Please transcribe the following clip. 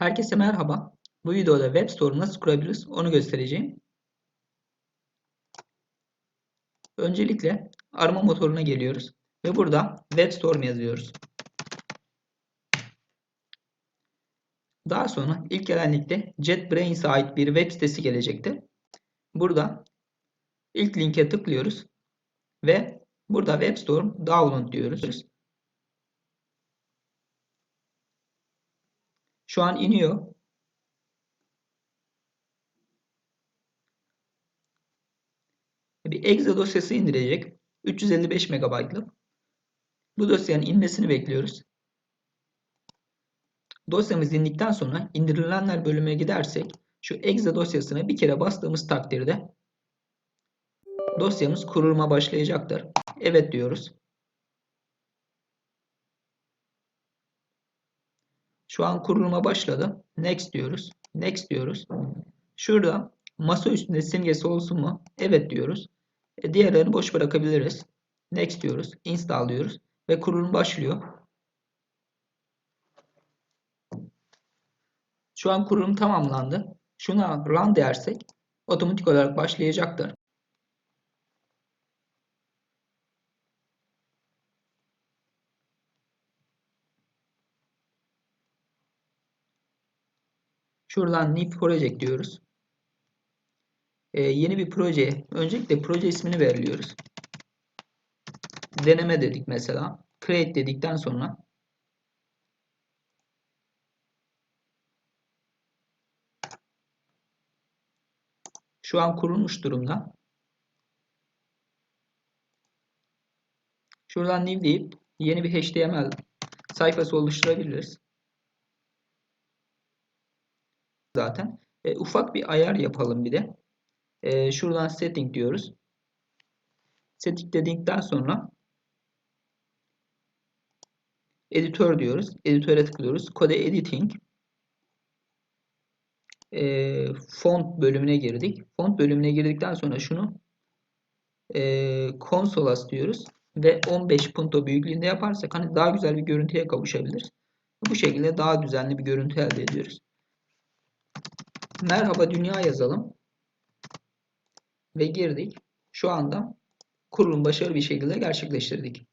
Herkese merhaba. Bu videoda web store nasıl kurabiliriz onu göstereceğim. Öncelikle arama motoruna geliyoruz ve burada web store yazıyoruz. Daha sonra ilk gelen linkte ait bir web sitesi gelecektir. Burada ilk linke tıklıyoruz ve burada web store download diyoruz. Şu an iniyor. Bir exe dosyası indirecek. 355 MB'lık. Bu dosyanın inmesini bekliyoruz. Dosyamız indikten sonra indirilenler bölümüne gidersek şu exe dosyasına bir kere bastığımız takdirde dosyamız kurulma başlayacaktır. Evet diyoruz. Şu an kuruluma başladı. Next diyoruz. Next diyoruz. Şurada masa üstünde simgesi olsun mu? Evet diyoruz. E, diğerlerini boş bırakabiliriz. Next diyoruz. Install diyoruz. Ve kurulum başlıyor. Şu an kurulum tamamlandı. Şuna run dersek otomatik olarak başlayacaktır. Şuradan new project diyoruz. Ee, yeni bir projeye öncelikle proje ismini veriliyoruz. Deneme dedik mesela. Create dedikten sonra şu an kurulmuş durumda. Şuradan new deyip yeni bir HTML sayfası oluşturabiliriz. Zaten. E, ufak bir ayar yapalım bir de. E, şuradan setting diyoruz. Setting dedikten sonra editör diyoruz. Editöre tıklıyoruz. Code editing. E, font bölümüne girdik. Font bölümüne girdikten sonra şunu e, consolas diyoruz. Ve 15 punto büyüklüğünde yaparsak hani daha güzel bir görüntüye kavuşabiliriz. Bu şekilde daha düzenli bir görüntü elde ediyoruz. Merhaba dünya yazalım. Ve girdik. Şu anda kurulum başarılı bir şekilde gerçekleştirdik.